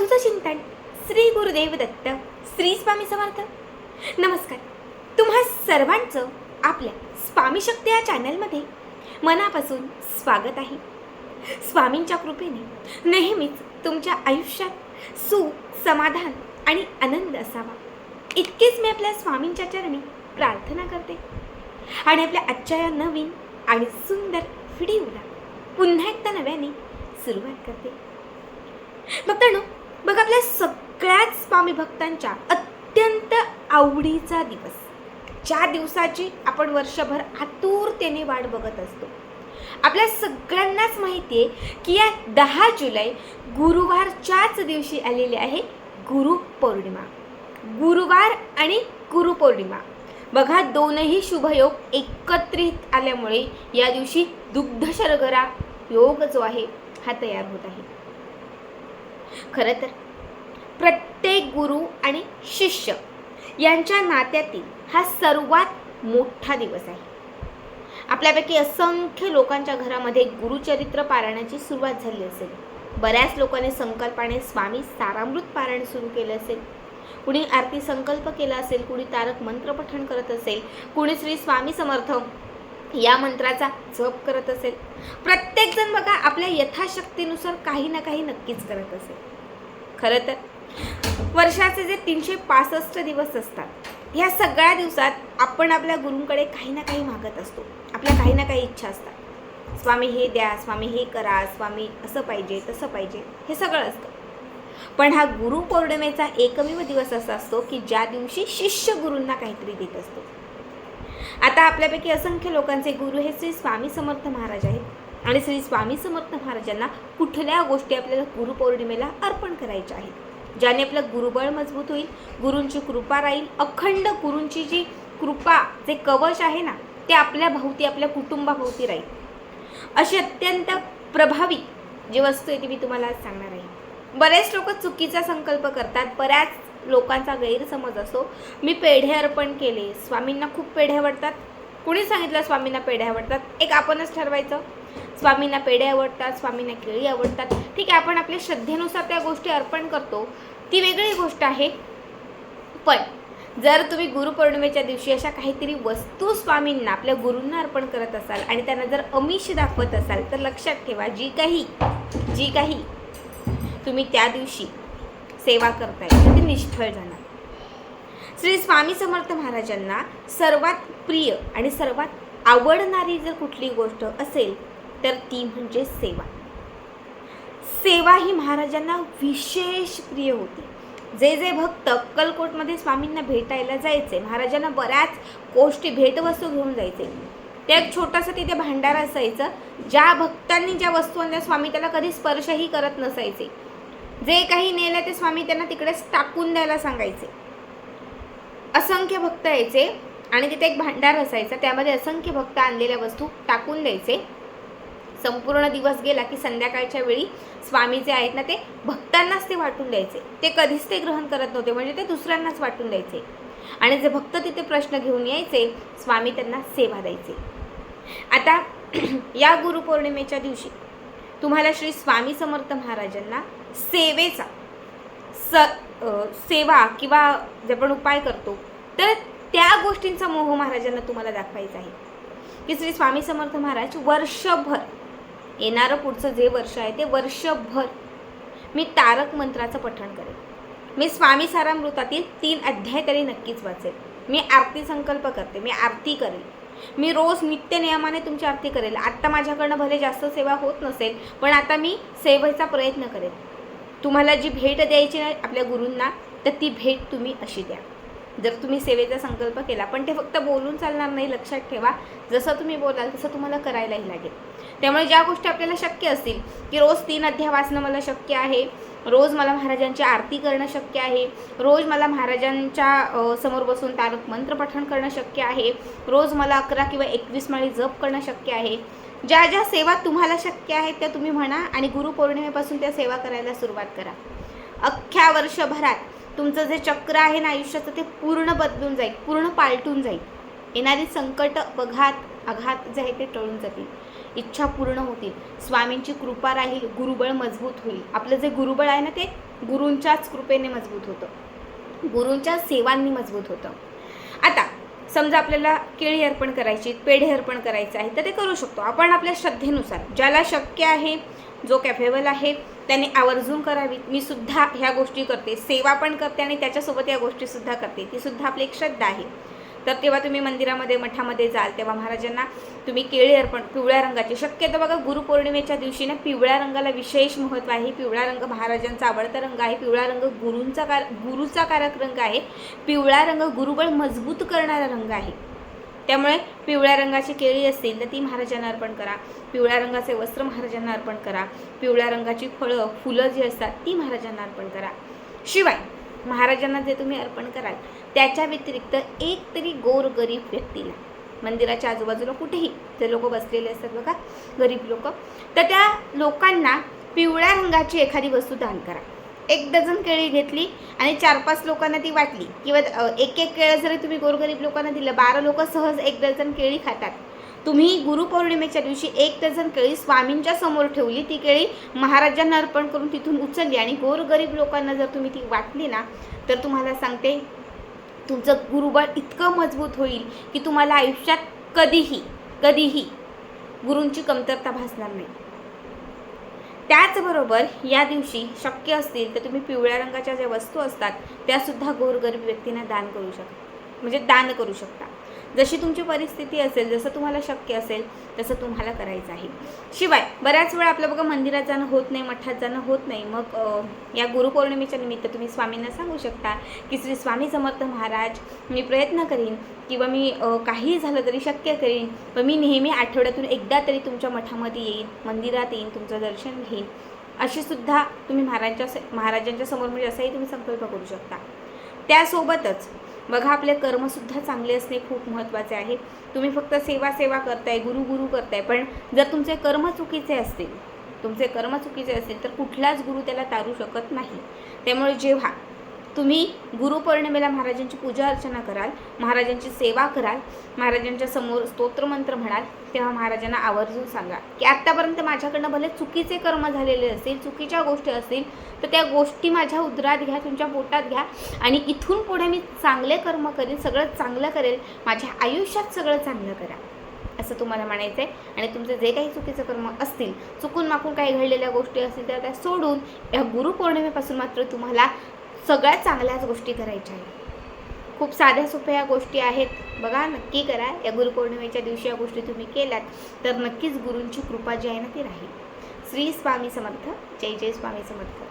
साधूचं चिंतन श्री गुरुदेव दत्त श्री स्वामी समर्थ. नमस्कार. तुम्हा सर्वांचं आपल्या स्वामी शक्ती या चॅनलमध्ये मनापासून स्वागत आहे. स्वामींच्या कृपेने नेहमीच तुमच्या आयुष्यात सुख समाधान आणि आनंद असावा. इतकेच मी आपल्या स्वामींच्या चरणी प्रार्थना करते. आणि आपल्या आजच्या या नवीन आणि सुंदर व्हिडिओला पुन्हा एकदा नव्याने सुरुवात करते. बघतानो मग आपल्या सगळ्याच स्वामी भक्तांच्या अत्यंत आवडीचा दिवस. ज्या दिवसाची आपण वर्षभर आतुरतेने वाट बघत असतो. आपल्या सगळ्यांनाच माहिती आहे की या दहा जुलै गुरुवारच्याच दिवशी आलेली आहे गुरुपौर्णिमा गुरुवार आणि गुरुपौर्णिमा बघा दोनही शुभयोग एकत्रित आल्यामुळे या दिवशी दुग्ध शर्करा योग जो आहे हा तयार होत आहे. खरं तर प्रत्येक गुरु आणि शिष्य यांच्या नात्यातील हा सर्वात मोठा दिवस आहे. आपल्यापैकी असंख्य लोकांच्या घरामध्ये गुरुचरित्र पारायणाची सुरुवात झाली असेल. बऱ्याच लोकांनी संकल्पाने स्वामी सारामृत पारायण सुरू केलं असेल. कुणी आरती संकल्प केला असेल कुणी तारक मंत्र पठण करत असेल कुणी श्री स्वामी समर्थ या मंत्राचा जप करत असेल. प्रत्येकजण बघा आपल्या यथाशक्तीनुसार काही ना काही नक्कीच करत असेल. खरं तर वर्षाचे जे तीनशे पासष्ट दिवस असतात ह्या सगळ्या दिवसात आपण आपल्या गुरूंकडे काही ना काही मागत असतो. आपल्या काही ना काही इच्छा असतात. स्वामी हे द्या स्वामी हे करा स्वामी असं पाहिजे तसं पाहिजे हे सगळं असतं. पण हा गुरु पौर्णिमेचा एकमेव दिवस असा असतो की ज्या दिवशी शिष्य गुरूंना काहीतरी देत असतो. आता आपल्यापैकी असंख्य लोकांचे गुरु हे श्री स्वामी समर्थ महाराज आहेत. आणि श्री स्वामी समर्थ महाराजांना कुठल्या गोष्टी आपल्याला गुरुपौर्णिमेला अर्पण करायच्या आहेत? ज्याने आपलं गुरुबळ मजबूत होईल गुरूंची कृपा राहील अखंड गुरूंची जी कृपा जे कवच आहे ना ते आपल्या भोवती आपल्या कुटुंबाभोवती राहील. अशी अत्यंत प्रभावी जी वस्तू आहे ती मी तुम्हाला आज सांगणार आहे. बरेच लोक चुकीचा संकल्प करतात बऱ्याच लोकांचा गैरसमज असो मी पेढे अर्पण केले. स्वामींना खूप पेढे आवडतात. कुणी सांगितलं स्वामींना पेढे आवडतात? एक आपणच ठरवायचं. स्वामींना पेढे आवडतात स्वामींना केळी आवडतात. ठीक आहे आपण आपल्या श्रद्धेनुसार त्या गोष्टी अर्पण करतो. ती वेगळी गोष्ट आहे. पण जर तुम्ही गुरुपौर्णिमेच्या दिवशी अशा काहीतरी वस्तू स्वामींना आपल्या गुरूंना अर्पण करत असाल आणि त्यांना जर अमिष दाखवत असाल तर लक्षात ठेवा जी काही जी काही तुम्ही त्या दिवशी सेवा करताय तर ते निष्फळ जाणार श्री स्वामी समर्थ महाराजांना सर्वात प्रिय आणि सर्वात आवडणारी जर कुठली गोष्ट असेल तर ती म्हणजे सेवा. सेवा ही महाराजांना विशेष प्रिय होती. जे जे भक्त अक्कलकोटमध्ये स्वामींना भेटायला जायचे महाराजांना बऱ्याच गोष्टी भेटवस्तू घेऊन जायचे. ते एक छोटंसं तिथे भांडार असायचं ज्या भक्तांनी ज्या वस्तू आणल्या स्वामी त्याला कधी स्पर्शही करत नसायचे. जे काही नेलं ते स्वामी त्यांना तिकडेच टाकून द्यायला सांगायचे. असंख्य भक्त यायचे आणि तिथे एक भांडार असायचा. त्यामध्ये असंख्य भक्त आणलेल्या वस्तू टाकून द्यायचे. संपूर्ण दिवस गेला की संध्याकाळच्या वेळी स्वामी जे आहेत ना ते भक्तांनाच ते वाटून द्यायचे. ते कधीच ते ग्रहण करत नव्हते म्हणजे ते दुसऱ्यांनाच वाटून द्यायचे. आणि जे भक्त तिथे प्रश्न घेऊन यायचे स्वामी त्यांना सेवा द्यायचे. आता या गुरुपौर्णिमेच्या दिवशी तुम्हाला श्री स्वामी समर्थ महाराजांना सेवेचा स सेवा किंवा जे आपण उपाय करतो तर त्या गोष्टींचा मोह महाराजांना तुम्हाला दाखवायचा आहे. की श्री स्वामी समर्थ महाराज वर्षभर येणारं पुढचं जे वर्ष आहे ते वर्षभर मी तारक मंत्राचं पठण करेन. मी स्वामी सारामृतातील तीन अध्याय तरी नक्कीच वाचेल मी आरती संकल्प करते मी आरती करेल मी रोज नित्य नियमाने तुमची आरती करेल. आत्ता माझ्याकडनं भले जास्त सेवा होत नसेल पण आता मी सेवेचा प्रयत्न करेल. तुम्हाला जी भेट द्यायची आहे आपल्या गुरूंना तर ती भेट तुम्ही अशी द्या. जर तुम्ही सेवेचा संकल्प केला पण ते फक्त बोलून चालणार नाही लक्षात ठेवा. जसं तुम्ही बोलाल तसं तुम्हाला करायलाही लागेल. त्यामुळे ज्या गोष्टी आपल्याला शक्य असतील की रोज तीन अध्याय वाचणं मला शक्य आहे रोज मला महाराजांची आरती करणं शक्य आहे. रोज मला महाराजांच्या समोर बसून तारक मंत्र पठण करणं शक्य आहे. रोज मला अकरा किंवा एकवीस माळी जप करणं शक्य आहे. ज्या ज्या सेवा तुम्हाला शक्य आहेत त्या तुम्ही म्हणा आणि गुरुपौर्णिमेपासून त्या सेवा करायला सुरुवात करा. अख्ख्या वर्षभरात तुमचं जे चक्र आहे ना आयुष्याचं ते पूर्ण बदलून जाईल पूर्ण पालटून जाईल. येणारी संकट अपघात आघात जे आहे ते टळून जातील. इच्छा पूर्ण होतील. स्वामींची कृपा राहील गुरुबळ मजबूत होईल. आपलं जे गुरुबळ आहे ना ते गुरूंच्याच कृपेने मजबूत होतं. गुरूंच्या सेवांनी मजबूत होतं. आता समजा आपल्याला केळी अर्पण करायची पेढे अर्पण करायचं आहे तर ते करू शकतो. आपण आपल्या श्रद्धेनुसार ज्याला शक्य आहे जो कॅपेबल आहे त्याने आवर्जून करावीत मी सुद्धा ह्या गोष्टी करते. सेवा पण करते आणि त्याच्यासोबत या गोष्टीसुद्धा करते. ती सुद्धा आपली एक श्रद्धा आहे. तर तेव्हा तुम्ही मंदिरामध्ये मठामध्ये जाल तेव्हा महाराजांना तुम्ही केळी अर्पण पिवळ्या रंगाची शक्यतो बघा गुरुपौर्णिमेच्या दिवशी ना पिवळ्या रंगाला विशेष महत्त्व आहे. पिवळा रंग महाराजांचा आवडता रंग आहे. पिवळा रंग गुरूंचा कार गुरुचा कारक रंग आहे. पिवळा रंग गुरुबळ मजबूत करणारा रंग आहे. त्यामुळे पिवळ्या रंगाची केळी असतील तर ती महाराजांना अर्पण करा. पिवळ्या रंगाचे वस्त्र महाराजांना अर्पण करा. पिवळ्या रंगाची फळं फुलं जी असतात ती महाराजांना अर्पण करा. शिवाय महाराजांना जे तुम्ही अर्पण कराल त्याच्या व्यतिरिक्त एक तरी गोरगरीब व्यक्तीला मंदिराच्या आजूबाजूला कुठेही जे लोक बसलेले असतात बघा गरीब लोक. तर त्या लोकांना पिवळ्या रंगाची एखादी वस्तू दान करा. एक डझन केळी घेतली आणि चार पाच लोकांना ती वाटली. किंवा एक एक केळं जरी तुम्ही गोरगरीब लोकांना दिलं बारा लोक सहज एक डझन केळी खातात. तुम्ही गुरुपौर्णिमेच्या दिवशी एक डझन केळी स्वामींच्या समोर ठेवली. ती केळी महाराजांना अर्पण करून तिथून उचलली. आणि गोरगरीब लोकांना जर तुम्ही ती वाटली ना तर तुम्हाला सांगते तुमचं गुरुबळ इतकं मजबूत होईल की तुम्हाला आयुष्यात कधीही कधीही गुरूंची कमतरता भासणार नाही. त्याचबरोबर या दिवशी शक्य असतील तर तुम्ही पिवळ्या रंगाच्या ज्या वस्तू असतात त्यासुद्धा गोरगरीब व्यक्तींना दान करू शकता म्हणजे दान करू शकता. जशी तुमची परिस्थिती असेल जसं तुम्हाला शक्य असेल तसं तुम्हाला करायचं आहे. शिवाय बऱ्याच वेळा आपलं बघा मंदिरात जाणं होत नाही मठात जाणं होत नाही. मग या गुरुपौर्णिमेच्या निमित्त तुम्ही स्वामींना सांगू शकता की श्री स्वामी समर्थ महाराज मी प्रयत्न करीन किंवा मी काही काहीही झालं तरी शक्य करीन पण मी नेहमी आठवड्यातून एकदा तरी तुमच्या मठामध्ये येईन मंदिरात येईन तुमचं दर्शन घेईन. अशी सुद्धा तुम्ही महाराजांच्या महाराजांच्या समोर म्हणजे असाही तुम्ही संकल्प करू शकता. त्यासोबतच बघा आपले कर्मसुद्धा चांगले असणे खूप महत्त्वाचे आहे. तुम्ही फक्त सेवा सेवा करताय गुरु गुरु करताय पण जर तुमचे कर्म चुकीचे असतील तुमचे कर्म चुकीचे असतील तर कुठलाच गुरु त्याला तारू शकत नाही. त्यामुळे जेव्हा तुम्ही गुरुपौर्णिमेला महाराजांची पूजा अर्चना कराल महाराजांची सेवा कराल महाराजांच्या समोर स्तोत्रमंत्र म्हणाल तेव्हा महाराजांना आवर्जून सांगा की आत्तापर्यंत माझ्याकडनं भले चुकीचे कर्म झालेले असतील चुकीच्या गोष्टी असतील तर त्या गोष्टी माझ्या उदरात घ्या तुमच्या पोटात घ्या आणि इथून पुढे मी चांगले कर्म करेन सगळं चांगलं करेल माझ्या आयुष्यात सगळं चांगलं करा. असं तुम्हाला म्हणायचं आहे आणि तुमचे जे काही चुकीचं कर्म असतील चुकून माकून काही घडलेल्या गोष्टी असतील तर त्या सोडून या गुरुपौर्णिमेपासून मात्र तुम्हाला सगळ्यात चांगल्याच गोष्टी करायच्या आहेत. खूप साध्या सोप्या या गोष्टी आहेत. बघा नक्की करा. या गुरुपौर्णिमेच्या दिवशी या गोष्टी तुम्ही केल्यात तर नक्कीच गुरूंची कृपा जी आहे ना ती राहील. श्री स्वामी समर्थ. जय जय स्वामी समर्थ.